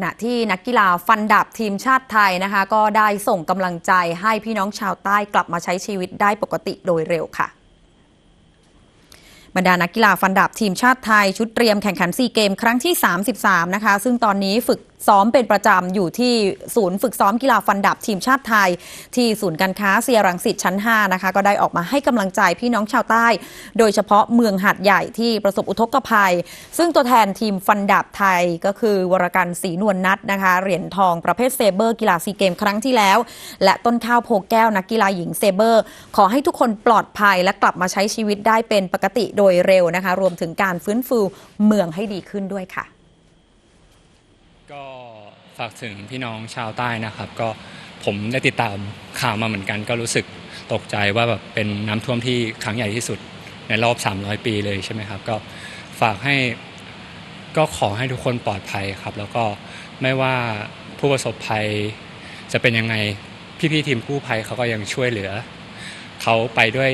ขณะที่นักกีฬาฟันดาบทีมชาติไทยนะคะ ก็ได้ส่งกำลังใจให้พี่น้องชาวใต้กลับมาใช้ชีวิตได้ปกติโดยเร็วค่ะ บรรดานักกีฬาฟันดับทีมชาติไทย ชุดเตรียมแข่งขันซีเกมครั้งที่ 33 นะคะ ซึ่งตอนนี้ฝึกซ้อมเป็นประจำอยู่ที่ศูนย์ฝึกซ้อมกีฬาฟันดับทีมชาติไทย ที่ศูนย์การค้าเซียรังสิตชั้น 5 นะคะ ก็ได้ออกมาให้กำลังใจพี่น้องชาวใต้ โดยเฉพาะเมืองหาดใหญ่ที่ประสบอุทกภัย ซึ่งตัวแทนทีมฟันดับไทยก็คือ วรกันศรีนวลนัทนะคะ เหรียญทองประเภทเซเบอร์กีฬาซีเกมครั้งที่แล้ว และต้นข้าวโพแก้วนักกีฬาหญิงเซเบอร์ ขอให้ทุกคนปลอดภัยและกลับมาใช้ชีวิตได้เป็นปกติโดยยเร็วนะคะ รวมถึงการฟื้นฟูเมืองให้ดีขึ้นด้วยค่ะ ก็ฝากถึงพี่น้องชาวใต้นะครับ ก็ผมได้ติดตามข่าวมาเหมือนกัน ก็รู้สึกตกใจว่าแบบเป็นน้ำท่วมที่ครั้งใหญ่ที่สุดในรอบ 300 ปีเลยใช่ไหมครับ ก็ฝากให้ก็ขอให้ทุกคนปลอดภัยครับ แล้วก็ไม่ว่าผู้ประสบภัยจะเป็นยังไงพี่ๆทีมกู้ภัยเขาก็ยังช่วยเหลือ เขาไปด้วย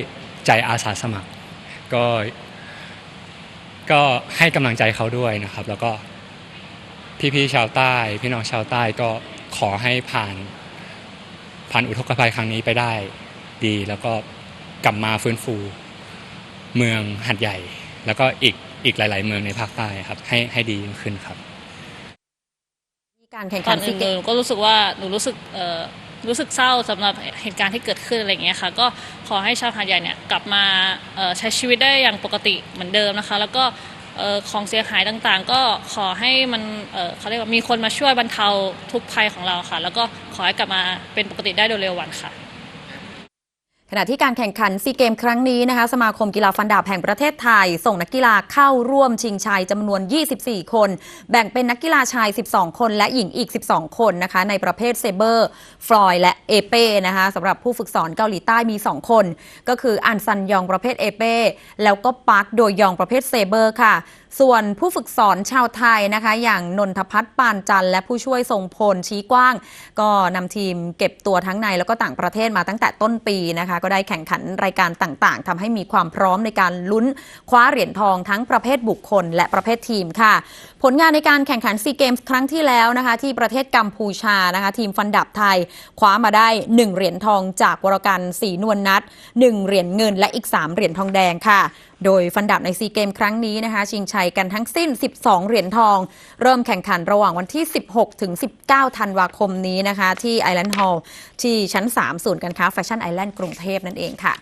ใจอาสาสมัคร ก็ ก็ให้กำลังใจเขาด้วยนะครับ แล้วก็พี่ๆชาวใต้ พี่น้องชาวใต้ก็ขอให้ผ่าน ผ่านอุทกภัยครั้งนี้ไปได้ดี แล้วก็กลับมาฟื้นฟู เมืองหัดใหญ่ แล้วก็อีกอีกหลาย ๆ เมืองในภาคใต้ครับ ให้ให้ดียิ่งขึ้นครับ การแข่งก่ขัอนนซีอื่นเกหมนูก็รู้สึกว่าหนูรู้สึกเอ่อ รู้สึกเศร้าสำหรับเหตุการณ์ที่เกิดขึ้นอะไรอย่างเงี้ยค่ะ ก็ขอให้ชาวหาดใหญ่เนี่ยกลับมาใช้ชีวิตได้อย่างปกติเหมือนเดิมนะคะ แล้วก็ของเสียหายต่างๆ ก็ขอให้มันเเขาเรียกว่ามีคนมาช่วยบรรเทาทุกภัยของเราค่ะ แล้วก็ขอให้กลับมาเป็นปกติได้โดยเร็ววันค่ะ ขณะที่การแข่งขันซีเกมครั้งนี้นะคะสมาคมกีฬาฟันดาบแห่งประเทศไทย ส่งนักกีฬาเข้าร่วมชิงชัยจำนวน 24 คน แบ่งเป็นนักกีฬาชาย 12 คน และหญิงอีก 12 คนนะคะในประเภทเซเบอร์ ฟลอยและเอเป้นะคะสำหรับผู้ฝึกสอนเกาหลีใต้มี 2 คน ก็คืออันซันยองประเภทเอเป้แล้วก็ปาร์คโดยยองประเภทเซเบอร์ค่ะ ส่วนผู้ฝึกสอนชาวไทยนะคะ อย่างนนทพัฒน์ปานจันและผู้ช่วยทรงพลชี้กว้าง ก็นำทีมเก็บตัวทั้งในแล้วก็ต่างประเทศมาตั้งแต่ต้นปีนะคะก็ได้แข่งขันรายการต่างๆทำให้มีความพร้อมในการลุ้นคว้าเหรียญทองทั้งประเภทบุคคล และประเภททีมค่ะ ผลงานในการแข่งขันซีเกมส์ครั้งที่แล้วนะคะที่ประเทศกัมพูชานะคะทีมฟันดับไทย คว้ามาได้ 1 เหรียญทองจากวรกันสีนวลนัด 1 เหรียญเงินและอีก 3 เหรียญทองแดงค่ะ โดยฟันดับในซีเกมครั้งนี้นะคะ ชิงชัยกันทั้งสิ้น 12 เหรียญทอง เริ่มแข่งขันระหว่างวันที่ 16 ถึง 19 ธันวาคมนี้นะคะ ที่ไอแลนด์ฮอลล์ที่ชั้น 3 ศูนย์การค้าแฟชั่นไอแลนด์กรุงเทพนั่นเองค่ะ